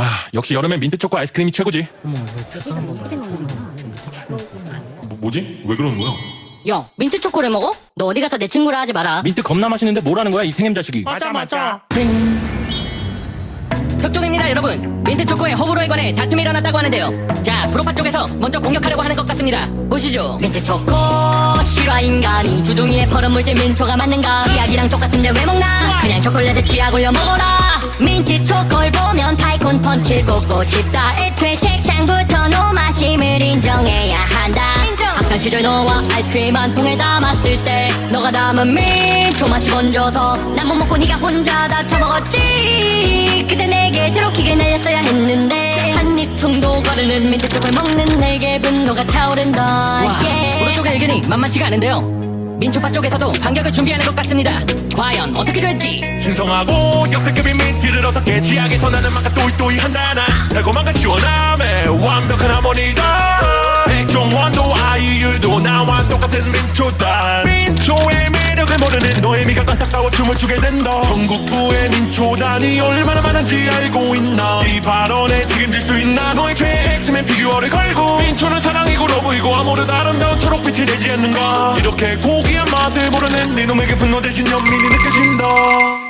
아 역시 여름엔 민트 초코 아이스크림이 최고지 뭐, 뭐지? 왜 그러는 거야? 야, 민트 초코를 먹어? 너 어디 가서 내 친구라 하지 마라. 민트 겁나 맛있는데 뭐라는 거야 이 생엠 자식이 맞아 맞아 특종입니다, 여러분. 민트 초코의 호불호에 관해 다툼이 일어났다고 하는데요. 자, 프로파 쪽에서 먼저 공격하려고 하는 것 같습니다. 보시죠. 민트 초코 실화 인간이 주둥이에 퍼런 물질 민초가 맞는가? 치약이랑 똑같은데 왜 먹나? 그냥 초콜릿에 치약 올려 먹어라. 민트 보면 꽂고 싶다. 애초에 색상부터 노마심을 인정해야 한다. 시절 너와 아이스크림 한 통에 담았을 때 너가 담은 민초 맛이 번져서 난 못 먹고 네가 혼자 다 처먹었지 그때 내게 드로키게 날렸어야 했는데 한입 총도 거르는 민트 초코를 먹는 내게 분노가 차오른다 와 yeah. 오른쪽의 의견이 만만치가 않은데요 민초파 쪽에서도 반격을 준비하는 것 같습니다 과연 어떻게 될지 신성하고 역대급인 민트를 치약에서 나는 맛과 또이또이 한다나. 달콤함과 시원함에 완벽한 하모니다. 백종원도 아이유도 나와 똑같은 민초다. 민초의 매력을 모르는 너의 미각 안타까워 춤을 추게 된다. 전국구의 민초단이 얼마나 많은지 알고 있나. 이 발언에 책임질 수 있나? 너의 최애 엑스맨 피규어를 걸고 민초는 사랑이고 러브이고 아무래도 아름다운 초록빛이 되지 않는가? 이렇게 고귀한 맛을 모르는 네 놈에게 분노 대신 연민이 느껴진다